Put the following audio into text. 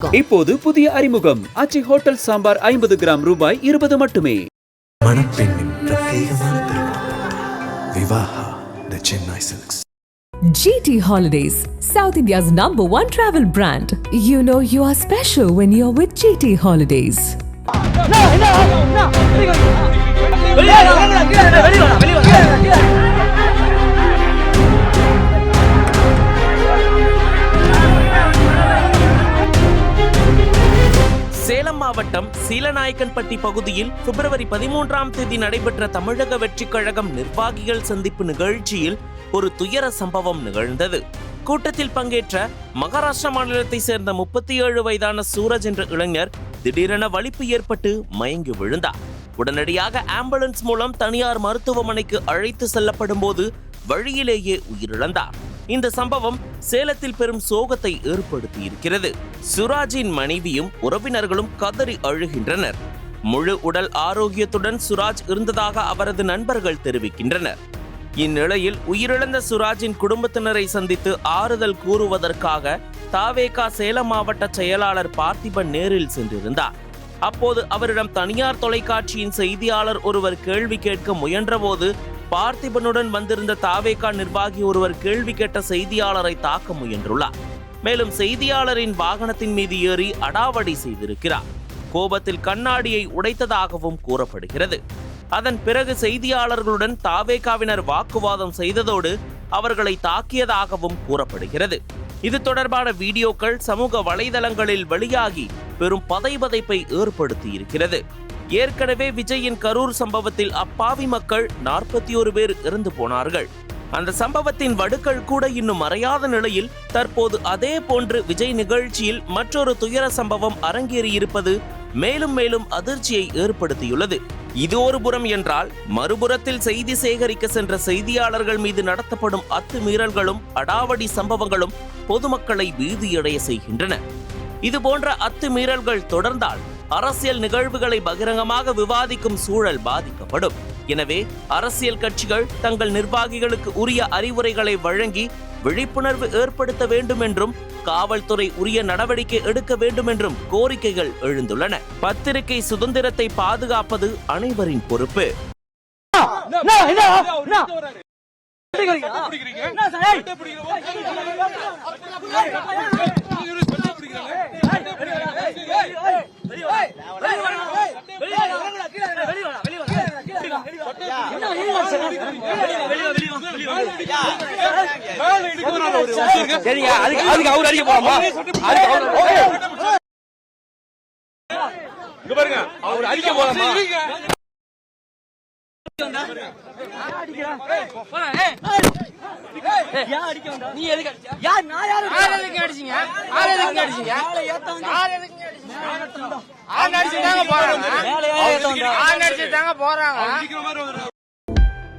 இப்போது புதிய அறிமுகம் அச்சி ஹோட்டல் சாம்பார் ஐம்பது கிராம் ரூபாய் இருபது மட்டுமே மணப்பெண்ணின் பிரத்யேகமான Vivaha the Chennai silks GT Holidays, South India's number one travel brand. You know you are special when you're with GT Holidays. Salem மாவட்டம் சீலநாயக்கன்பட்டி பகுதியில் பிப்ரவரி பதிமூன்றாம் தேதி நடைபெற்ற தமிழக வெற்றிக் கழகம் நிர்வாகிகள் சந்திப்பு நிகழ்ச்சியில் ஒரு துயர சம்பவம் நிகழ்ந்தது. கூட்டத்தில் பங்கேற்ற மகாராஷ்டிரா மாநிலத்தை சேர்ந்த முப்பத்தி ஏழு வயதான சூரஜ் என்ற இளைஞர் திடீரென வலிப்பு ஏற்பட்டு மயங்கி விழுந்தார். உடனடியாக ஆம்புலன்ஸ் மூலம் தனியார் மருத்துவமனைக்கு அழைத்து செல்லப்படும் போது வழியிலேயே உயிரிழந்தார். இந்த சம்பவம் சேலத்தில் பெரும் சோகத்தை ஏற்படுத்தி இருக்கிறது சுராஜின் மனைவியும் உறவினர்களும் கதறி அழுகின்றனர். முழு உடல் ஆரோக்கியத்துடன் சுராஜ் இருந்ததாக அவரது நண்பர்கள் தெரிவிக்கின்றனர். இந்நிலையில் உயிரிழந்த சுராஜின் குடும்பத்தினரை சந்தித்து ஆறுதல் கூறுவதற்காக தாவேகா சேலம் மாவட்ட செயலாளர் பார்த்திபன் நேரில் சென்றிருந்தார். அப்போது அவரிடம் தனியார் தொலைக்காட்சியின் செய்தியாளர் ஒருவர் கேள்வி கேட்க முயன்றபோது பார்த்திபனுடன் வந்திருந்த தாவேகா நிர்வாகி ஒருவர் கேள்வி கேட்ட செய்தியாளரை தாக்க முயன்றுள்ளார். மேலும் செய்தியாளரின் வாகனத்தின் மீது ஏறி அடாவடி செய்திருக்கிறார். கோபத்தில் கண்ணாடியை உடைத்ததாகவும் கூறப்படுகிறது. அதன் பிறகு செய்தியாளர்களுடன் தாவேகாவினர் வாக்குவாதம் செய்ததோடு அவர்களை தாக்கியதாகவும் கூறப்படுகிறது. இது தொடர்பான வீடியோக்கள் சமூக வலைதளங்களில் வெளியாகி பெரும் பதைபதைப்பை ஏற்படுத்தி இருக்கிறது ஏற்கனவே விஜயின் கரூர் சம்பவத்தில் அப்பாவி மக்கள் நாற்பத்தி ஒரு பேர் இறந்து போனார்கள். அந்த சம்பவத்தின் வடுக்கள் கூட இன்னும் மறையாத நிலையில் தற்போது அதே போன்று விஜய் நிகழ்ச்சியில் மற்றொரு துயர சம்பவம் அரங்கேறியிருப்பது மேலும் மேலும் அதிர்ச்சியை ஏற்படுத்தியுள்ளது. இது ஒரு புறம் என்றால் மறுபுறத்தில் செய்தி சேகரிக்க சென்ற செய்தியாளர்கள் மீது நடத்தப்படும் அத்துமீறல்களும் அடாவடி சம்பவங்களும் பொதுமக்களை பீதியடைய செய்கின்றன. இது போன்ற அத்துமீறல்கள் தொடர்ந்தால் அரசியல் நிகழ்வுகளை பகிரங்கமாக விவாதிக்கும் சூழல் பாதிக்கப்படும். எனவே அரசியல் கட்சிகள் தங்கள் நிர்வாகிகளுக்கு உரிய அறிவுரைகளை வழங்கி விழிப்புணர்வு ஏற்படுத்த வேண்டும் என்றும் காவல்துறை உரிய நடவடிக்கை எடுக்க வேண்டும் என்றும் கோரிக்கைகள் எழுந்துள்ளன. பத்திரிகை சுதந்திரத்தை பாதுகாப்பது அனைவரின் பொறுப்பு. சரிங்க அதுக்கு அதுக்கு அவர் அடிக்க போலாமா அதுக்கு அவர் இங்க பாருங்க அவர் அடிக்க போலாமா நீ எதுக்கு அடிச்ச? யார் நான் யாரு யார் எதுக்கு அடிச்சீங்க யார் எதுக்கு அடிச்சீங்க யார் எதுக்கு அடிச்சீங்க ஆள் அடிச்சு தாங்க போறாங்க ஆள் அடிச்சு தாங்க போறாங்க